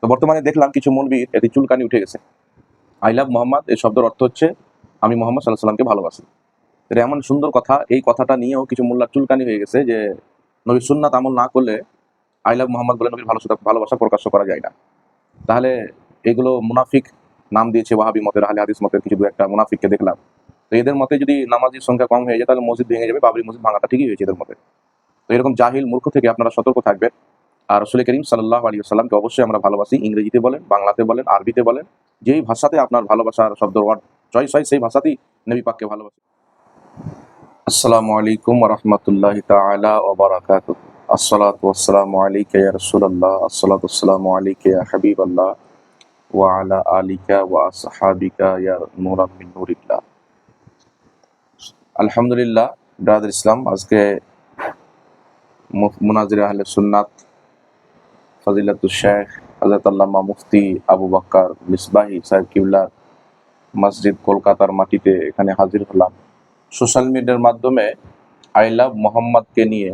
তো বর্তমানে দেখলাম কিছু মৌলবীর এতে চুলকানি উঠে গেছে। আই লাভ মোহাম্মদ এই শব্দের অর্থ হচ্ছে, আমি মোহাম্মদ সাল্লাহ সাল্লামকে ভালোবাসি। এটা এমন সুন্দর কথা, এই কথাটা নিয়েও কিছু মোল্লার চুলকানি হয়ে গেছে যে নবী সুন্নাত আমল না করলে আই লাভ মোহাম্মদ বলে নবীর ভালো ভালোবাসা প্রকাশ করা যায় না। তাহলে এগুলো মুনাফিক নাম দিয়েছে ওয়াহাবি মতের, আহলে হাদিস মতের কিছু দু একটা মুনাফিককে দেখলাম। তো এদের মতে যদি নামাজির সংখ্যা কম হয়ে যায়, তাহলে মসজিদ ভেঙে যাবে, বাবরি মসজিদ ভাঙাটা ঠিকই হয়েছে এদের মতে। তো এরকম জাহিল মূর্খ থেকে আপনারা সতর্ক থাকবেন। আর রসুল করিম সাল্লাহ আলী সাল্লামকে অবশ্যই আমরা ভালোবাসি। ইংরেজিতে বলেন, বাংলাতে বলেন, আরবিতে বলেন, যেই ভাষাতে আপনার ভালোবাসার শব্দ ওয়ার্ড চয়েস হয়, সেই ভাষাতেই নবী পাককে ভালোবাসি আসসালামু আলাইকুম রহমতুল্লাহ তালা ওবরাকাত আসসালাতু ইয়া রাসূলুল্লাহ। আসসালাতু ওয়াসসালামু আলাইকা ইয়া হাবিবাল্লাহ। ওয়া আলা আলিকা ওয়া নূরিল্লাহ। আলহামদুলিল্লাহ, ব্রাদার ইসলাম, আজকে মুনাজির আহলে সুন্নাত ফজিলাতুল শেখ হজরত আল্লামা মুফতি আবু বাক্কার মিসবাহি সাহেব কিবলার মসজিদ কলকাতার মাটিতে এখানে হাজির হলাম। সোশ্যাল মিডিয়ার মাধ্যমে আই লাভ মোহাম্মদকে নিয়ে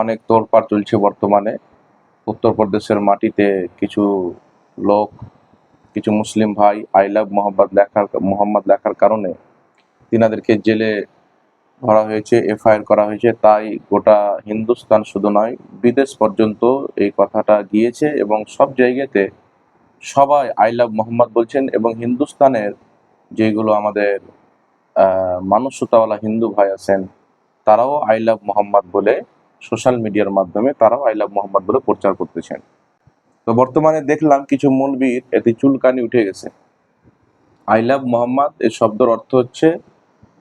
অনেক তোড়পাড় চলছে বর্তমানে। উত্তরপ্রদেশের মাটিতে কিছু লোক, কিছু মুসলিম ভাই আই লাভ মোহাম্মদ লেখার মোহাম্মদ লেখার কারণে তিনাদেরকে জেলে ধরা হয়েছে এফআইআর করা হয়েছে। তাই গোটা হিন্দুস্তান শুধু নয় বিদেশ পর্যন্ত এই কথাটা গিয়েছে এবং সব জায়গাতে সবাই আই লাভ মোহাম্মদ বলছেন এবং হিন্দুস্তানের যেগুলো আমাদের আহ, মানসতাওয়ালা হিন্দু ভাই আছেন তারাও আই লাভ মোহাম্মদ বলে সোশ্যাল মিডিয়ার মাধ্যমে তারাও আই লাভ মোহাম্মদ বলে প্রচার করতেছেন। তো বর্তমানে দেখলাম কিছু মৌলবীর এতে চুলকানি উঠে গেছে। আই লাভ মোহাম্মদ এই শব্দের অর্থ হচ্ছে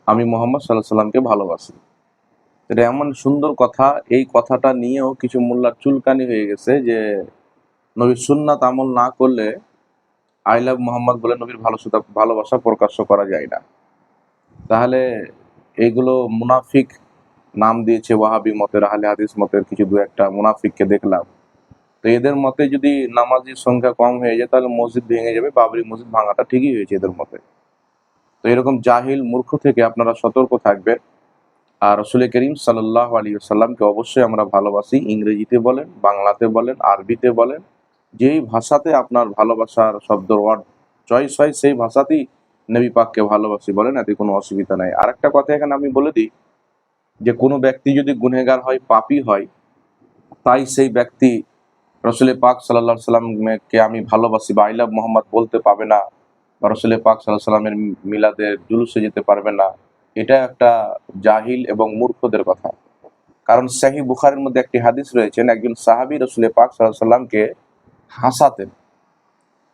আমি মোহাম্মদ সাল্লাহ সাল্লামকে ভালোবাসি। এটা এমন সুন্দর কথা, এই কথাটা নিয়েও কিছু মোল্লার চুলকানি হয়ে গেছে যে, নবীর সুন্নাত আমল না করলে আই লাভ মোহাম্মদ বলে নবীর ভালো ভালোবাসা প্রকাশ্য করা যায় না। তাহলে এইগুলো মুনাফিক নাম দিয়েছে ওয়াহাবি মতের, আহলে হাদিস মতের কিছু দু একটা মুনাফিককে দেখলাম। তো এদের মতে যদি নামাজির সংখ্যা কম হয়ে যায়, তাহলে মসজিদ ভেঙে যাবে, বাবরি মসজিদ ভাঙাটা ঠিকই হয়েছে এদের মতে। তো এরকম জাহিল মূর্খ থেকে আপনারা সতর্ক থাকবেন। আর রসুল করিম সাল্লাহ আলী সাল্লামকে অবশ্যই আমরা ভালোবাসি। ইংরেজিতে বলেন, বাংলাতে বলেন, আরবিতে বলেন, যেই ভাষাতে আপনার ভালোবাসার শব্দ ওয়ার্ড চয়েস হয়, সেই ভাষাতেই নবী পাককে ভালোবাসি বলেন, এতে কোনো অসুবিধা নাই। আর একটা কথা এখানে আমি বলে দিই, যে কোনো ব্যক্তি যদি গুনেগার হয়, পাপি হয়, তাই সেই ব্যক্তি রসুল পাক সাল্লাহ সাল্লামকে আমি ভালোবাসি বা আই লাভ মোহাম্মদ বলতে পাবে না। বা রসুল পাক সাল্লাহ সাল্লামের মিলাদের জুলুসে যেতে পারবে না, এটা একটা জাহিল এবং মূর্খদের কথা। কারণ শাহি বুখারের মধ্যে একটি হাদিস রয়েছেন, একজন সাহাবি রসুল পাক সাল্লামকে হাসাতেন,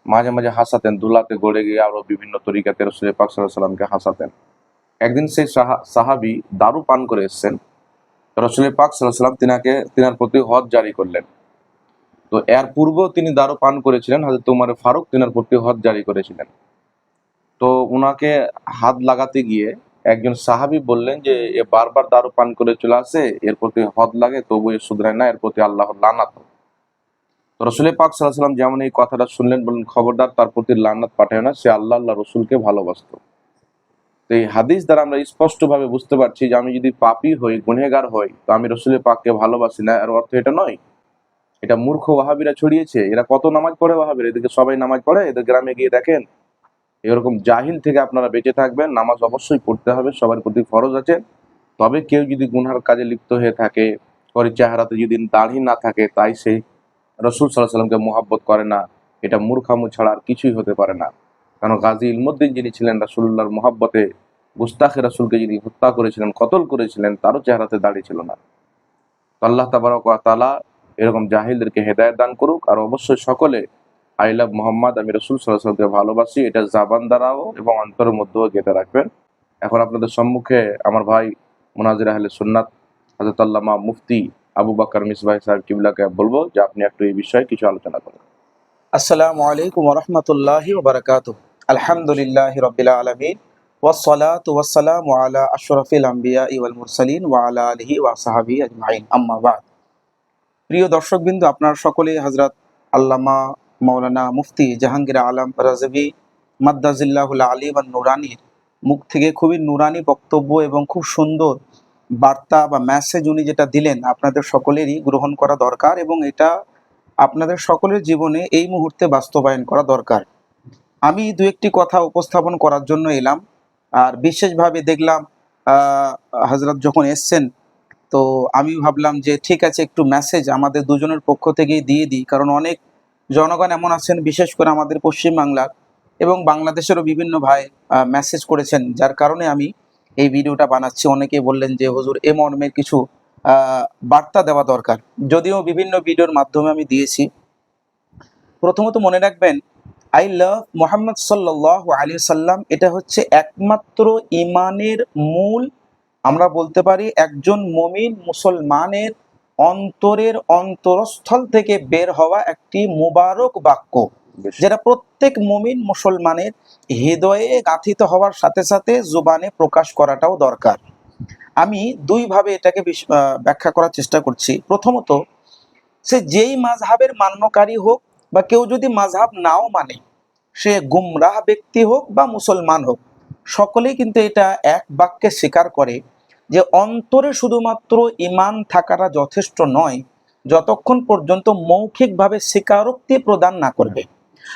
মাঝে মাঝে হাসাতেন, দুলাতে গড়ে গিয়ে আরও বিভিন্ন তরিকাতে রসুল পাক সাল্লামকে হাসাতেন। একদিন সেই সাহা- সাহাবি দারু পান করে এসছেন, রসুল পাক সাল্লাহ সাল্লাম তিনাকে, তিনার প্রতি হজ জারি করলেন। তো এর পূর্বেও তিনি দারু পান করেছিলেন হাজরত উমার ফারুক তিনার প্রতি হজ জারি করেছিলেন। তো উনাকে হাত লাগাতে গিয়ে একজন সাহাবি বললেন যে, এ বারবার দারু পান করে চলে আসে, এর প্রতি হদ লাগে, তবু এ শুধরায় না, এর প্রতি আল্লাহর লানাত। তো রসুল পাক সাল্লাহ সাল্লাম যেমন এই কথাটা শুনলেন, বললেন, খবরদার, তার প্রতি লান্নাত পাঠায় না, সে আল্লাহ আল্লাহ রসুলকে ভালোবাসতো। তো এই হাদিস দ্বারা আমরা স্পষ্টভাবে বুঝতে পারছি যে, আমি যদি পাপি হই গুনেগার হই, তো আমি রসুল পাককে ভালোবাসি না, এর অর্থ এটা নয়। এটা মূর্খ ওয়াহাবিরা ছড়িয়েছে। এরা কত নামাজ পড়ে ওয়াহাবিরা? এদেরকে সবাই নামাজ পড়ে? এদের গ্রামে গিয়ে দেখেন এরকম জাহিল থেকে আপনারা বেঁচে থাকবেন, নামাজ অবশ্যই পড়তে হবে, সবার প্রতি ফরজ আছে। তবে কেউ যদি গুনহার কাজে লিপ্ত হয়ে থাকে, ওর চেহারাতে যদি দাড়ি না থাকে, তাই সেই রসুল সাল্লাহ সাল্লামকে মোহাব্বত করে না। এটা মূর্খামু ছাড়া আর কিছুই হতে পারে না। কারণ গাজী ইলমুদ্দিন যিনি ছিলেন রাসুল্লাহর মোহাব্বতে, গুস্তাখে রাসুলকে যিনি হত্যা করেছিলেন, কতল করেছিলেন, তারও চেহারাতে দাড়ি ছিল না। তো আল্লাহ তাবারক তাআলা এরকম জাহিলদেরকে হেদায়েত দান করুক, আর অবশ্যই সকলে আই লাভ মোহাম্মদ, আমি রসুল সাল্লাহামকে ভালোবাসি, এটা জাবান দ্বারাও এবং অন্তরের মধ্যেও গেঁথে রাখবেন। এখন আপনাদের সম্মুখে আমার ভাই মোনাজির আহলে সুন্নাত হাজরত আল্লামা মুফতি আবু বাকর মিসবাহ সাহেব কিবলাকে বলব যে আপনি একটু এই বিষয়ে কিছু আলোচনা করুন। আসসালামু আলাইকুম রহমতুল্লাহি আলহামদুলিল্লাহ রবিল আলমিন আলা আশরাফিল আম্বিয়া ওয়াল মুরসালিন ওয়া আলা আলিহি আম্মা প্রিয় দর্শকবৃন্দ, আপনারা সকলে হযরত আল্লামা মাওলানা মুফতি জাহাঙ্গীর আলম রাজভি মাদ্দাজিল্লাহুল আলী বা নুরানির মুখ থেকে খুবই নুরানি বক্তব্য এবং খুব সুন্দর বার্তা বা মেসেজ উনি যেটা দিলেন আপনাদের সকলেরই গ্রহণ করা দরকার এবং এটা আপনাদের সকলের জীবনে এই মুহূর্তে বাস্তবায়ন করা দরকার। আমি দু একটি কথা উপস্থাপন করার জন্য এলাম। আর বিশেষভাবে দেখলাম হজরত যখন এসছেন, তো আমি ভাবলাম যে ঠিক আছে, একটু মেসেজ আমাদের দুজনের পক্ষ থেকেই দিয়ে দিই। কারণ অনেক জনগণ এমন আছেন, বিশেষ করে আমাদের পশ্চিমবাংলার এবং বাংলাদেশেরও বিভিন্ন ভাই মেসেজ করেছেন, যার কারণে আমি এই ভিডিওটা বানাচ্ছি। অনেকে বললেন যে, হুজুর, এ মর্মের কিছু বার্তা দেওয়া দরকার। যদিও বিভিন্ন ভিডিওর মাধ্যমে আমি দিয়েছি। প্রথমত মনে রাখবেন, আই লাভ মোহাম্মদ সাল্লাহ আলী সাল্লাম এটা হচ্ছে একমাত্র ইমানের মূল, আমরা বলতে পারি একজন মমিন মুসলমানের অন্তরের অন্তরস্থল থেকে বের হওয়া একটি মুবারক বাক্য যেটা প্রত্যেক মমিন মুসলমানের হৃদয়ে গাঁথিত হওয়ার সাথে সাথে জুবানে প্রকাশ করাটাও দরকার। আমি দুইভাবে এটাকে ব্যাখ্যা করার চেষ্টা করছি। প্রথমত সে যেই মাঝহাবের মান্যকারী হোক বা কেউ যদি মাঝহাব নাও মানে সে গুমরাহ ব্যক্তি হোক বা মুসলমান হোক সকলেই কিন্তু এটা এক বাক্যে স্বীকার করে যে অন্তরে শুধুমাত্র ইমান থাকাটা যথেষ্ট নয়, যতক্ষণ পর্যন্ত মৌখিকভাবে স্বীকারোক্তি প্রদান না করবে।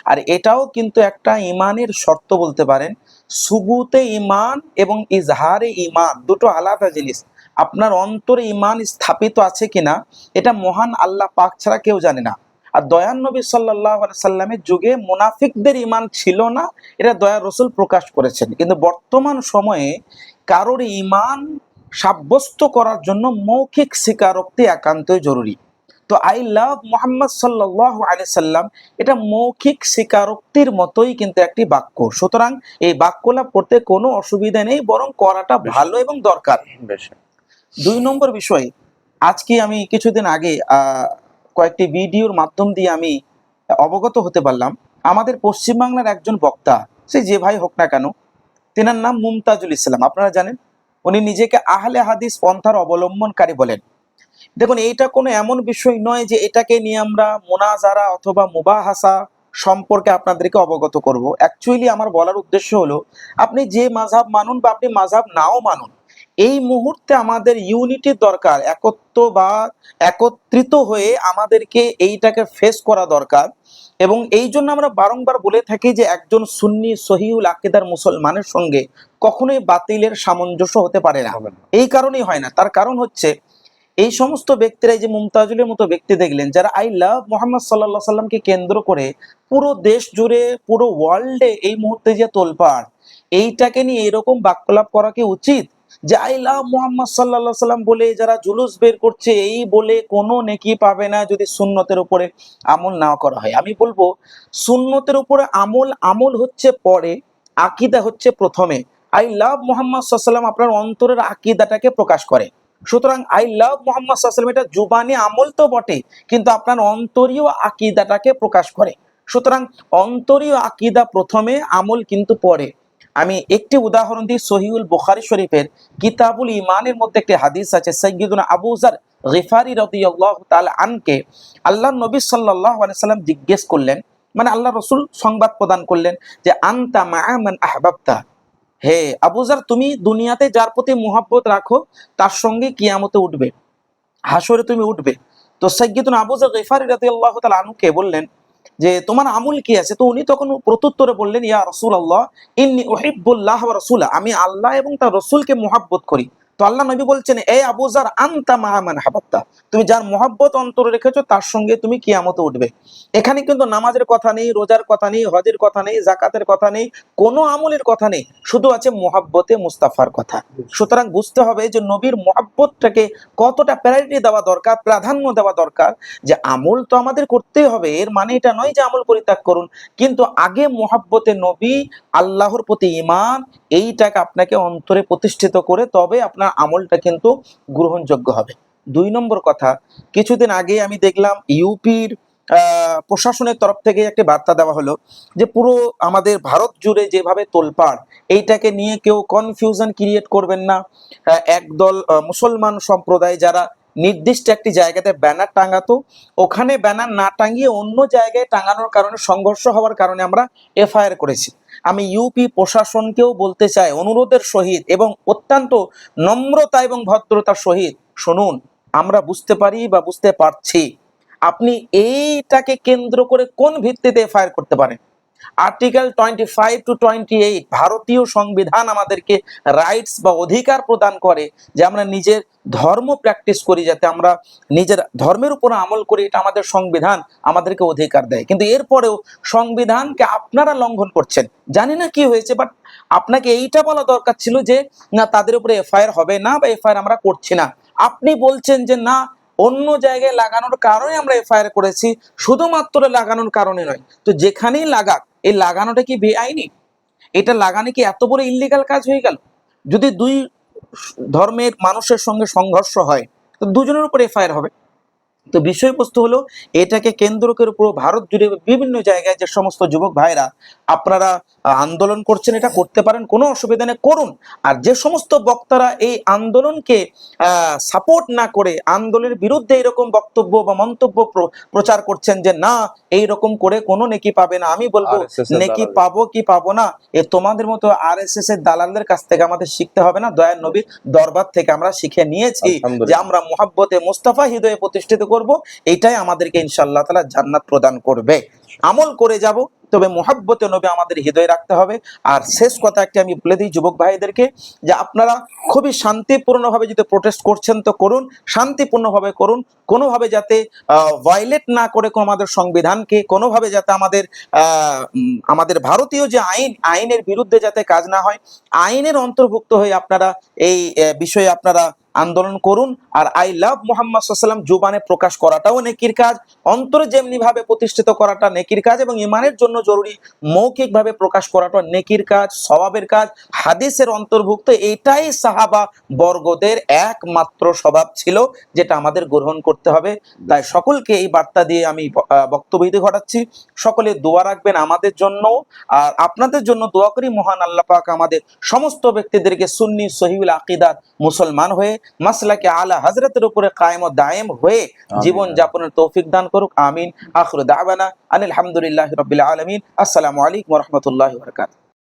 আর এটাও কিন্তু একটা ইমানের শর্ত বলতে পারেন, সুবুতে ইমান এবং ইজহারে ইমান দুটো আলাদা জিনিস। আপনার অন্তরে ইমান স্থাপিত আছে কিনা, এটা মহান আল্লাহ পাক ছাড়া কেউ জানে না। আর দয়ান নবী সাল্লাহ সাল্লামের যুগে মুনাফিকদের ইমান ছিল না, এটা দয়া রসুল প্রকাশ করেছেন। কিন্তু বর্তমান সময়ে কারোর ইমান সাব্যস্ত করার জন্য মৌখিক স্বীকারোক্তি একান্তই জরুরি। তো আই লাভ মোহাম্মদ সাল্লাহ আলি সাল্লাম এটা মৌখিক স্বীকারোক্তির মতোই কিন্তু একটি বাক্য। সুতরাং এই বাক্য লাভ করতে কোনো অসুবিধা নেই বরং করাটা ভালো এবং দরকার। বেশ। দুই নম্বর বিষয় আজকে আমি কিছুদিন আগে কয়েকটি ভিডিওর মাধ্যম দিয়ে আমি অবগত হতে পারলাম। আমাদের পশ্চিমবাংলার একজন বক্তা সে যে ভাই হোক না কেন তেনার নাম মুমতাজুল ইসলাম। আপনারা জানেন? উনি নিজেকে আহলে হাদিস পন্থার অবলম্বনকারী বলেন। দেখুন, এইটা কোনো এমন বিষয় নয় যে এটাকে নিয়ে আমরা মোনাজারা অথবা মুবাহাসা সম্পর্কে আপনাদেরকে অবগত করব। অ্যাকচুয়ালি আমার বলার উদ্দেশ্য হলো, আপনি যে মাঝাব মানুন বা আপনি মাঝাব নাও মানুন এই মুহূর্তে আমাদের ইউনিটির দরকার একত্র বা একত্রিত হয়ে আমাদেরকে এইটাকে ফেস করা দরকার। এবং এই জন্য আমরা বারংবার বলে থাকি যে একজন সুন্নি সহিউল আকিদার মুসলমানের সঙ্গে কখনোই বাতিলের সামঞ্জস্য হতে পারে না। এই কারণেই হয় না। তার কারণ হচ্ছে এই সমস্ত ব্যক্তিরা এই যে মুমতাজুলের মতো ব্যক্তি দেখলেন যারা আই লাভ মোহাম্মদ সাল্লাহ সাল্লামকে কেন্দ্র করে পুরো দেশ জুড়ে পুরো ওয়ার্ল্ডে এই মুহূর্তে যে তোলপাড় এইটাকে নিয়ে এরকম বাক্যলাপ করা কি উচিত? যে, আই লাভ মোহাম্মদ সাল্লাহ সাল্লাম বলে যারা জুলুস বের করছে, এই বলে কোনো নেকি পাবে না যদি সুন্নতের উপরে আমল না করা হয়। আমি বলব, সুন্নতের উপরে আমল আমল হচ্ছে পরে, আকিদা হচ্ছে প্রথমে। আই লাভ মোহাম্মদ সাল্লাম আপনার অন্তরের আকিদাটাকে প্রকাশ করে। সুতরাং, আই লাভ মোহাম্মদ সাল্লাম এটা জুবানি আমল তো বটে, কিন্তু আপনার অন্তরীয় আকিদাটাকে প্রকাশ করে। সুতরাং, অন্তরীয় আকিদা প্রথমে, আমল কিন্তু পরে। আমি একটি উদাহরণ দিই সহিউল বুখারী শরীফের। কিতাবুল ইমানের মধ্যে একটি হাদিস আছে সৈয়দুনা আবু জার গিফারি রাদিয়াল্লাহু তাআলা আনকে। আল্লাহ নবী আলাইহি সাল্লাম জিজ্ঞেস করলেন মানে আল্লাহ রসুল সংবাদ প্রদান করলেন যে, আনতা মা'মান আহবাবতা? হে আবুজার তুমি দুনিয়াতে যার প্রতি মোহাব্বত রাখো, তার সঙ্গে কিয়ামতে উঠবে। হাসরে তুমি উঠবে। তো সৈয়দুন আবুজার গিফারি রাদিয়াল্লাহু তাআলা আনকে বললেন যে তোমার আমুল কি আছে? তো উনি তখন প্রত্যুত্তরে বললেন, ইয়া রসুল আল্লাহ ইন্নি ওহিবুল্লাহ রসুল। আমি আল্লাহ এবং তার রসুলকে মোহাব্বত করি। তো আল্লাহ নবী বলছেন, এ আবুজার আন্তা মাহামান হাবাত্তা তুমি যার মোহাব্বত অন্তরে রেখেছো, তার সঙ্গে তুমি কিয়ামতে উঠবে। এখানে কিন্তু নামাজের কথা নেই, রোজার কথা নেই, হজের কথা নেই জাকাতের কথা নেই, কোনো আমলের কথা নেই, শুধু আছে মোহাব্বতে মুস্তাফার কথা। সুতরাং বুঝতে হবে যে নবীর মোহাব্বতটাকে কতটা প্রায়োরিটি দেওয়া দরকার, প্রাধান্য দেওয়া দরকার, যে আমল তো আমাদের করতেই হবে, এর মানে এটা নয় যে আমল পরিত্যাগ করুন, কিন্তু আগে মোহাব্বতে নবী, আল্লাহর প্রতি ইমান এইটাকে আপনাকে অন্তরে প্রতিষ্ঠিত করে তবে আপনার আমলটা কিন্তু গ্রহণযোগ্য হবে। দুই নম্বর কথা, কিছুদিন আগে আমি দেখলাম ইউপির প্রশাসনের তরফ থেকে একটি বার্তা দেওয়া হলো যে পুরো আমাদের ভারত জুড়ে যেভাবে তোলপাড়, এইটাকে নিয়ে কেউ কনফিউশন ক্রিয়েট করবেন না। একদল মুসলমান সম্প্রদায় যারা নির্দিষ্ট একটি জায়গাতে ব্যানার টাঙাতো, ওখানে ব্যানার না টাঙিয়ে অন্য জায়গায় টাঙানোর কারণে, সংঘর্ষ হওয়ার কারণে আমরা এফআইআর করেছি। আমি ইউপি প্রশাসনকেও বলতে চাই, অনুরোধের সহিত এবং অত্যন্ত নম্রতা এবং ভদ্রতার সহিত। শুনুন, আমরা বুঝতে পারি বা বুঝতে পারছি। আপনি এইটাকে কেন্দ্র করে কোন ভিত্তিতে এফআইআর করতে পারেন? Article twenty five to twenty eight ভারতীয় সংবিধান আমাদেরকে রাইটস বা অধিকার প্রদান করে যে আমরা নিজের ধর্ম প্র্যাকটিস করি যাতে আমরা নিজের ধর্মের উপর আমল করি, এটা আমাদের সংবিধান আমাদেরকে অধিকার দেয়। কিন্তু এরপরেও সংবিধানকে আপনারা লঙ্ঘন করছেন। জানি না কি হয়েছে বাট আপনাকে এইটা বলা দরকার ছিল যে, না, তাদের উপরে এফআইআর হবে না বা এফআইআর আমরা করছি না। আপনি বলছেন যে, না, অন্য জায়গায় লাগানোর কারণে আমরা এফআইআর করেছি, শুধুমাত্র লাগানোর কারণে নয়। তো যেখানেই লাগাক এই লাগানোটা কি বেআইনি? এটা লাগানো কি এত বড় ইলিগাল কাজ হয়ে গেল? যদি দুই ধর্মের মানুষের সঙ্গে সংঘর্ষ হয়, তো দুজনের উপর এফআইআর হবে। তো বিষয়বস্তু হলো, এটাকে কেন্দ্র করে পুরো ভারত জুড়ে বিভিন্ন জায়গায় যে সমস্ত যুবক ভাইরা, আপনারা আন্দোলন করছেন এটা করতে পারেন কোনো অসুবিধা নেই করুন। আর যে সমস্ত বক্তারা এই আন্দোলনকে সাপোর্ট না করে আন্দোলনের বিরুদ্ধে এরকম বক্তব্য বা মন্তব্য প্রচার করছেন যে না এই রকম করে কোনো নেকি পাবে না। আমি বলব নেকি পাবো কি পাবো না এ তোমাদের মতো আর এস এস এর দালালদের কাছ থেকে আমাদের শিখতে হবে না। দয়ার নবীর দরবার থেকে আমরা শিখে নিয়েছি যে আমরা মোহাব্বতে মুস্তাফা হৃদয়ে প্রতিষ্ঠিত করব এটাই আমাদেরকে ইনশাআল্লাহ তালা জান্নাত প্রদান করবে। আমল করে যাব তবে মোহাব্বতে নবী আমাদের হৃদয়ে রাখতে হবে। আর শেষ কথা একটা আমি বলে দিই যুবক ভাইদেরকে, যে আপনারা খুবই শান্তিপূর্ণভাবে যদি প্রোটেস্ট করছেন তো করুন, শান্তিপূর্ণভাবে করুন। কোনোভাবে যাতে ভায়োলেট না করে কোনো আমাদের সংবিধানকে, কোনোভাবে যাতে আমাদের আমাদের ভারতীয় যে আইন, আইনের বিরুদ্ধে যাতে কাজ না হয়, আইনের অন্তর্ভুক্ত হয়ে আপনারা এই বিষয়ে আপনারা আন্দোলন করুন। আর আই লাভ মোহাম্মদ সাল্লাম জুবানে প্রকাশ করাটাও নেকির কাজ। অন্তরে যেমনি ভাবে প্রতিষ্ঠিত করাটা নেকির কাজ এবং ইমানের জন্য জরুরি মৌখিক ভাবে প্রকাশ করাটা নেকির কাজ স্বভাবের কাজ। হাদিসের অন্তর্ভুক্ত এটাই সাহাবা বর্গদের একমাত্র স্বভাব ছিল যেটা আমাদের গ্রহণ করতে হবে। তাই সকলকে এই বার্তা দিয়ে আমি ব- আহ, বক্তব্য ঘটাচ্ছি। সকলে দোয়া রাখবেন আমাদের জন্য। আর আপনাদের জন্য দোয়া করি মহান আল্লাহ পাক আমাদের সমস্ত ব্যক্তিদেরকে সুন্নি সহিউল আকিদার মুসলমান হয়ে মাসলাকে আলা হজরতের উপরে কায়েম ও দায়েম হয়ে জীবন যাপনের তৌফিক দান করুক আমিন। আখরু দাওয়ানা আনিল হামদুলিল্লাহ রবিল আলমিন। আসসালামু আলাইকুম রহমতুল্লাহ বরকাত